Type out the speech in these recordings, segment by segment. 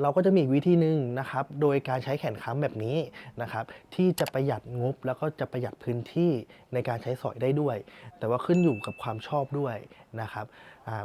เราก็จะมีอีกวิธีหนึ่งนะครับ โดยการใช้แขนค้ำแบบนี้นะครับ ที่จะประหยัดงบแล้วก็จะประหยัดพื้นที่ในการใช้สอยได้ด้วย แต่ว่าขึ้นอยู่กับความชอบด้วย นะครับ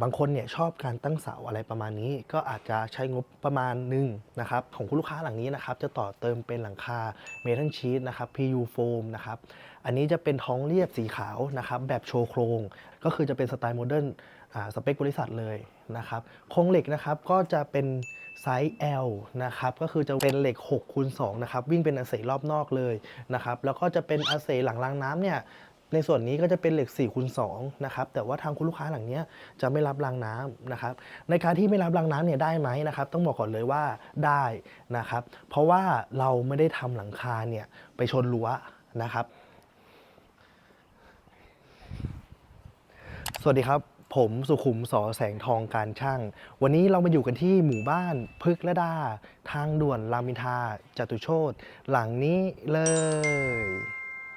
บางคนเนี่ยชอบการตั้งเสาอะไรประมาณนี้ก็อาจจะใช้งบประมาณหนึ่งนะครับของคุณลูกค้าหลังนี้นะครับจะต่อเติมเป็นหลังคาเมทัลชีตนะครับ PU foam นะครับอันนี้จะเป็นท้องเรียบสีขาวนะครับแบบโชว์โครง ก็คือจะเป็นสไตล์โมเดิร์นสเปคบริษัทเลยนะครับโครงเหล็กนะครับก็จะเป็นไซส์ L นะครับก็คือจะเป็นเหล็ก6คูณ2นะครับวิ่งเป็นอาเซรอบนอกเลยนะครับแล้วก็จะเป็นอาเซหลังรางน้ำเนี่ย ในส่วนนี้ก็จะเป็นเหล็ก4คูณ2นะครับแต่ว่าทางคุณลูกค้าหลังนี้จะไม่รับรางน้ำนะครับในการที่ไม่รับรางน้ำเนี่ยได้ไหมนะครับต้องบอกก่อนเลยว่าได้นะครับเพราะว่าเราไม่ได้ทำหลังคาเนี่ยไปชนรั้วนะครับ สวัสดีครับผมสุขุมสอแสงทองการช่าง วันนี้เรามาอยู่กันที่หมู่บ้านพึกษ์และดา ทางด่วนรามอินทาจตุโชตหลังนี้เลย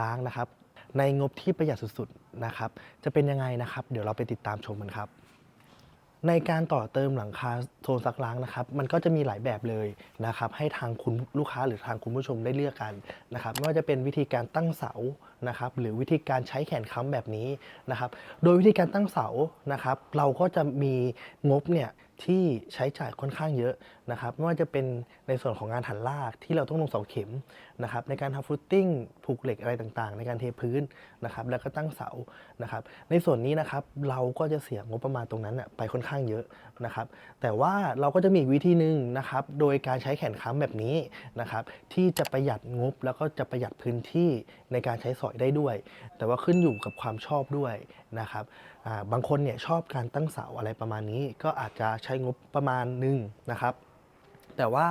ล้างนะครับ ในงบที่ประหยัดสุดๆนะครับ จะเป็นยังไงนะครับ เดี๋ยวเราไปติดตามชมกันครับในการต่อเติมหลังคาโซนซักล้างนะครับ มันก็จะมีหลายแบบเลยนะครับ ให้ทางคุณลูกค้าหรือทางคุณผู้ชมได้เลือกกันนะครับ ไม่ว่าจะเป็นวิธีการตั้งเสานะครับ หรือวิธีการใช้แขนค้ำแบบนี้นะครับ โดยวิธีการตั้งเสานะครับ เราก็จะมีงบเนี่ย ที่ใช้จ่ายค่อนข้างเยอะนะครับไม่ว่าจะเป็นในส่วนของงานหันลากที่เราต้องลงเสาเข็มนะครับในการทำฟุตติ้งผูกเหล็กอะไรต่างๆ ในการเทพื้นนะครับแล้วก็ตั้งเสานะครับในส่วนนี้นะครับเราก็จะเสียงบประมาณตรงนั้นน่ะไปค่อนข้างเยอะนะครับแต่ว่าเราก็จะมีอีกวิธีหนึ่งนะครับโดยการใช้แขนค้ำแบบนี้นะครับที่จะประหยัดงบแล้วก็จะประหยัดพื้นที่ในการใช้สอยได้ด้วย แต่ว่าขึ้นอยู่กับความชอบด้วยนะครับบางคนเนี่ยชอบการตั้งเสาอะไรประมาณนี้ก็อาจจะใช้งบประมาณหนึ่งนะครับ แต่ว่า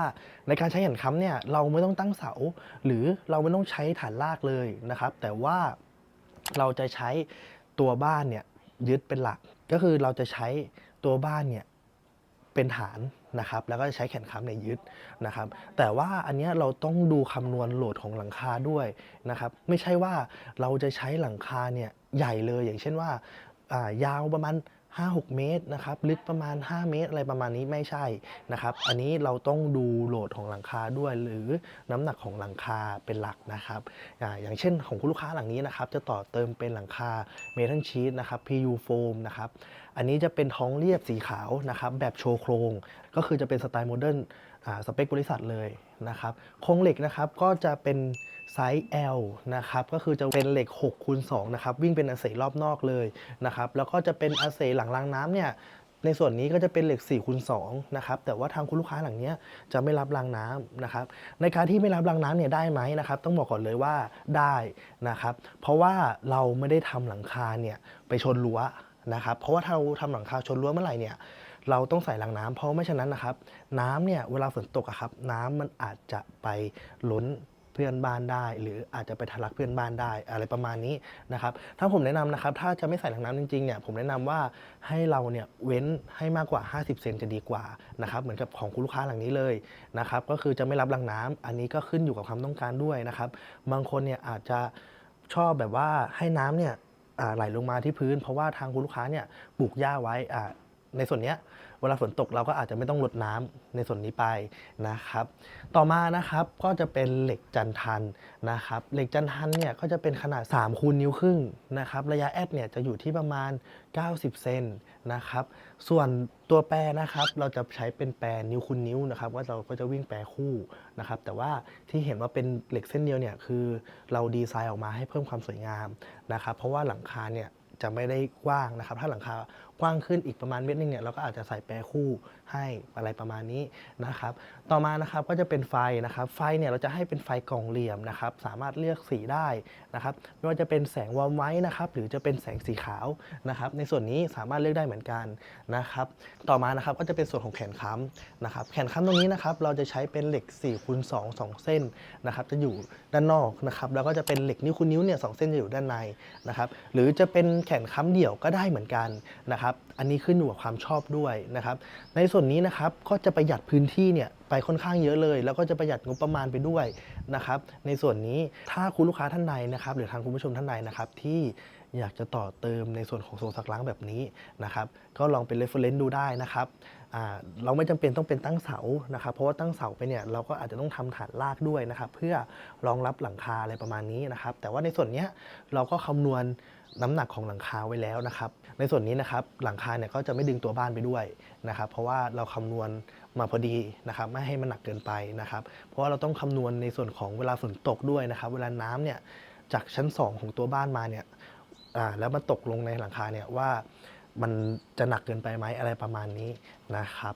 ในการใช้แขนค้ำเนี่ยเราไม่ต้องตั้งเสา หรือเราไม่ต้องใช้ฐานรากเลยนะครับ แต่ว่าเราจะใช้ตัวบ้านเนี่ยยึดเป็นหลัก ก็คือเราจะใช้ตัวบ้านเนี่ยเป็นฐานนะครับ แล้วก็ใช้แขนค้ำเนี่ยยึดนะครับ แต่ว่าอันนี้เราต้องดูคำนวณโหลดของหลังคาด้วยนะครับ ไม่ใช่ว่าเราจะใช้หลังคาเนี่ยใหญ่เลย อย่างเช่นว่าอ่ายาวประมาณ 5-6 เมตรนะครับลึกประมาณ 5 เมตร อะไรประมาณนี้ไม่ใช่นะครับอันนี้เราต้องดูโหลดของหลังคาด้วย หรือน้ำหนักของหลังคาเป็นหลักนะครับอาอย่างเช่นของคุณลูกค้าหลังนี้นะครับจะต่อเติมเป็นหลังคาเมทัลชีตนะครับ PU โฟมนะครับ อันนี้จะเป็นท้องเรียบสีขาวนะครับแบบโชว์โครง ก็คือจะเป็นสไตล์โมเดิร์นสเปคบริษัทเลยนะครับโครงเหล็กนะครับก็จะเป็นไซส์ L นะครับก็คือจะเป็นเหล็ก6คูณ2นะครับวิ่งเป็นอาเซรอบนอกเลยนะครับแล้วก็จะเป็นอาเซหลังรางน้ำเนี่ยในส่วนนี้ก็จะเป็นเหล็ก4คูณ2นะครับแต่ว่าทางคุณลูกค้าหลังเนี้ยจะไม่รับรางน้ำนะครับในการที่ไม่รับรางน้ำเนี่ยได้ไหมนะครับต้องบอกก่อนเลยว่าได้นะครับเพราะว่าเราไม่ได้ทำหลังคาเนี่ยไปชนรั้ว นะครับเพราะว่าถ้าเราทำหลังคาชนรั้วเมื่อไหร่เนี่ยเราต้องใส่รางน้ำเพราะไม่ฉะนั้นนะครับ น้ำเนี่ยเวลาฝนตกอะครับ น้ำมันอาจจะไปล้นเพื่อนบ้านได้ หรืออาจจะไปทะลักเพื่อนบ้านได้อะไรประมาณนี้นะครับ ถ้าผมแนะนำนะครับ ถ้าจะไม่ใส่รางน้ำจริงๆเนี่ยผมแนะนำว่าให้เราเนี่ยเว้นให้มากกว่า 50 เซนจะดีกว่านะครับเหมือนกับของคุณลูกค้าหลังนี้เลยนะครับก็คือจะไม่รับรางน้ำอันนี้ก็ขึ้นอยู่กับความต้องการด้วยนะครับ บางคนเนี่ยอาจจะชอบแบบว่าให้น้ำเนี่ย ไหลลงมาที่พื้น เพราะว่าทางคุณลูกค้าเนี่ยปลูกหญ้าไว้อ่า ในส่วนเนี้ยเวลาฝนตกเราก็อาจจะไม่ต้องลดน้ำในส่วนนี้ไปนะครับ ต่อมานะครับก็จะเป็นเหล็กจันทันนะครับ เหล็กจันทันเนี่ยก็จะเป็นขนาด3คูณนิ้วครึ่งนะครับ ระยะแอดเนี่ยจะอยู่ที่ประมาณ 90 เซนนะครับ ส่วนตัวแปรนะครับเราจะใช้เป็นแปรนิ้วคูณนิ้วนะครับ ว่าเราก็จะวิ่งแปรคู่นะครับ แต่ว่าที่เห็นว่าเป็นเหล็กเส้นเดียวเนี่ยคือเราดีไซน์ออกมาให้เพิ่มความสวยงามนะครับ เพราะว่าหลังคาเนี่ยจะไม่ได้กว้างนะครับ ถ้าหลังคา กว้างขึ้นอีกประมาณเมตรนึงเนี่ยเราก็อาจจะใส่แปรคู่ ให้อะไรประมาณนี้นะครับ ต่อมานะครับก็จะเป็นไฟนะครับ ไฟเนี่ยเราจะให้เป็นไฟกล่องเหลี่ยมนะครับ สามารถเลือกสีได้นะครับ ไม่ว่าจะเป็นแสงวอร์มไว้นะครับ หรือจะเป็นแสงสีขาวนะครับ ในส่วนนี้สามารถเลือกได้เหมือนกันนะครับ ต่อมานะครับก็จะเป็นส่วนของแขนค้ำนะครับ แขนค้ำตรงนี้นะครับ เราจะใช้เป็นเหล็ก4คูณ2 2 เส้นนะครับ จะอยู่ด้านนอกนะครับ แล้วก็จะเป็นเหล็กนิ้วคูณนิ้วเนี่ยสเส้นจะอยู่ด้านในนะครับ หรือจะเป็นแขนค้ำเดี่ยวก็ได้เหมือนกันนะครับ อันนี้ขึ้นอยู่กับความชอบด้วยนะครับ ในส่วนวนนี้นะครับก็จะประหยัดพื้นที่เนี่ยไปค่อนข้างเยอะเลย แล้วก็จะประหยัดงบประมาณไปด้วยนะครับในส่วนนี้ถ้าคุณลูกค้าท่านใดนะครับ หรือทางคุณผู้ชมท่านใดนะครับที่อยากจะต่อเติมในส่วนของโซนซักล้างแบบนี้นะครับก็ลองเป็นเรสเฟอร์เรนซ์ดูได้นะครับ เราไม่จำเป็นต้องเป็นตั้งเสานะครับ เพราะว่าตั้งเสาไปเนี่ยเราก็อาจจะต้องทำฐานรากด้วยนะครับ เพื่อรองรับหลังคาอะไรประมาณนี้นะครับ แต่ว่าในส่วนเนี้ยเราก็คำนวณน้ำหนักของหลังคาไว้แล้วนะครับ ในส่วนนี้นะครับหลังคาเนี่ยก็จะไม่ดึงตัวบ้านไปด้วยนะครับ เพราะว่าเราคำนวณมาพอดีนะครับไม่ให้มันหนักเกินไปนะครับ เพราะว่าเราต้องคำนวณในส่วนของเวลาฝนตกด้วยนะครับ เวลาน้ำเนี่ยจากชั้น 2 ของตัวบ้านมาเนี่ยแล้วมันตกลงในหลังคาเนี่ยว่า มันจะหนักเกินไปไหมอะไรประมาณนี้นะครับ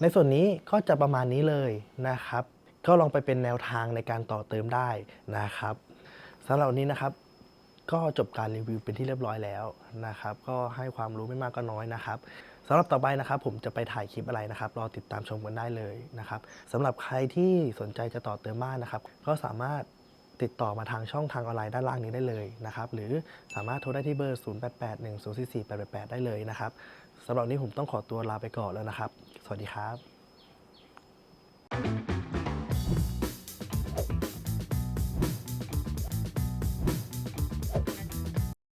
ในส่วนนี้ก็จะประมาณนี้เลยนะครับ ก็ลองไปเป็นแนวทางในการต่อเติมได้นะครับสำหรับวันนี้นะครับ ก็จบการรีวิวเป็นที่เรียบร้อยแล้วนะครับ ก็ให้ความรู้ไม่มากก็น้อยนะครับสำหรับต่อไปนะครับผมจะไปถ่ายคลิปอะไรนะครับรอติดตามชมกันได้เลยนะครับสำหรับใครที่สนใจจะต่อเติมบ้านนะครับ ก็สามารถ ติดต่อมาทางช่องทางออนไลน์ด้านล่างนี้ได้เลยนะครับหรือสามารถโทรได้ที่เบอร์ 0881044888 ได้เลยนะครับสำหรับนนี้ผมต้องขอตัวลาไปก่อนแล้วนะครับ สวัสดีครับ